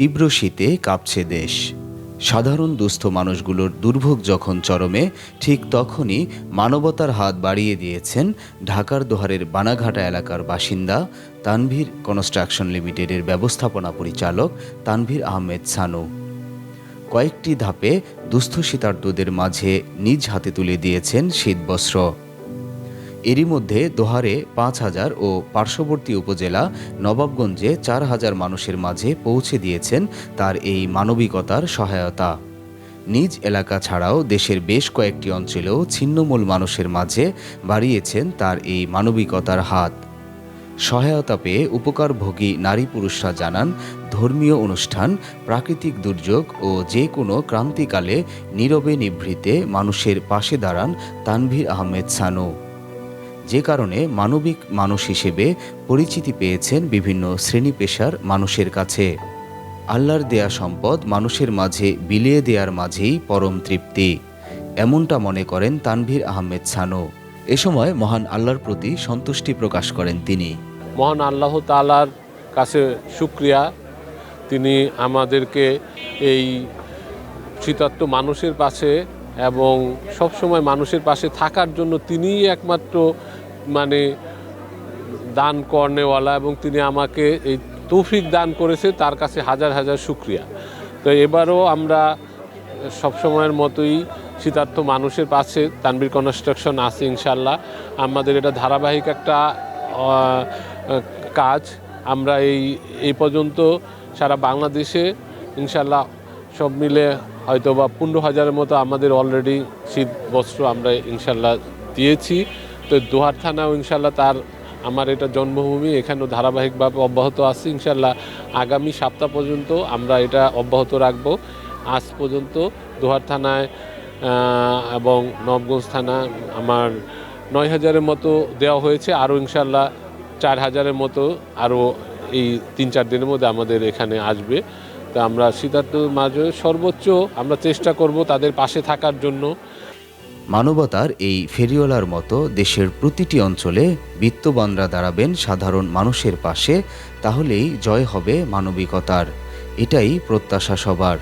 তীব্র শীতে কাঁপছে দেশ। সাধারণ দুস্থ মানুষগুলোর দুর্ভোগ যখন চরমে, ঠিক তখনই মানবতার হাত বাড়িয়ে দিয়েছেন ঢাকার দোহারের বানাঘাটা এলাকার বাসিন্দা তানভীর কনস্ট্রাকশন লিমিটেডের ব্যবস্থাপনা পরিচালক তানভীর আহমেদ সানু। কয়েকটি ধাপে দুস্থ শীতার্তদের মাঝে নিজ হাতে তুলে দিয়েছেন শীতবস্ত্র। এরই মধ্যে দোহারে পাঁচ হাজার ও পার্শ্ববর্তী উপজেলা নবাবগঞ্জে চার হাজার মানুষের মাঝে পৌঁছে দিয়েছেন তার এই মানবিকতার সহায়তা। নিজ এলাকা ছাড়াও দেশের বেশ কয়েকটি অঞ্চলেও ছিন্নমূল মানুষের মাঝে বাড়িয়েছেন তার এই মানবিকতার হাত। সহায়তা পেয়ে উপকারভোগী নারী পুরুষরা জানান, ধর্মীয় অনুষ্ঠান, প্রাকৃতিক দুর্যোগ ও যে কোনো ক্রান্তিকালে নীরবে নিভৃতে মানুষের পাশে দাঁড়ান তানভীর আহমেদ সানু। যে কারণে মানবিক মানুষ হিসেবে পরিচিতি পেয়েছেন বিভিন্ন শ্রেণি পেশার মানুষের কাছে। আল্লাহর দেয়া সম্পদ মানুষের মাঝে বিলিয়ে দেওয়ার মাঝেই পরম তৃপ্তি। এমনটা মনে করেন তানভীর আহমেদ সানু এ সময় মহান আল্লাহর প্রতি সন্তুষ্টি প্রকাশ করেন তিনি। মহান আল্লাহ তালার কাছে শুক্রিয়া। তিনি আমাদেরকে এই শীতার্থ মানুষের পাশে এবং সবসময় মানুষের পাশে থাকার জন্য তিনিই একমাত্র মানে দান কর্নেওয়ালা এবং তিনি আমাকে এই তৌফিক দান করেছে তার কাছে হাজার হাজার শুক্রিয়া। তো এবারও আমরা সবসময়ের মতোই শীতার্থ মানুষের পাশে তানবীর কনস্ট্রাকশন আছে ইনশাল্লাহ আমাদের এটা ধারাবাহিক একটা কাজ। আমরা এই এই পর্যন্ত সারা বাংলাদেশে ইনশাল্লাহ সব মিলে হয়তো বা পনেরো হাজারের মতো আমাদের অলরেডি শীত বস্ত্র আমরা ইনশাল্লাহ দিয়েছি। তো দোহার থানাও ইনশাল্লাহ তার, আমার এটা জন্মভূমি, এখানেও ধারাবাহিকভাবে অব্যাহত আছে, ইনশাল্লাহ আগামী সপ্তাহ পর্যন্ত আমরা এটা অব্যাহত রাখব। আজ পর্যন্ত দোহার থানায় এবং নবগঞ্জ থানা আমার নয় হাজারের মতো দেওয়া হয়েছে, আরও ইনশাল্লাহ চার হাজারের মতো আরও এই তিন চার দিনের মধ্যে আমাদের এখানে আসবে। তো আমরা শীতার্থ মাঝে সর্বোচ্চ আমরা চেষ্টা করব তাদের পাশে থাকার জন্য। মানবতার এই ফেরিওলার মতো দেশের প্রতিটি অঞ্চলে বিত্তবানরা দাঁড়াবেন সাধারণ মানুষের পাশে, তাহলেই জয় হবে মানবিকতার। এটাই প্রত্যাশা সবার।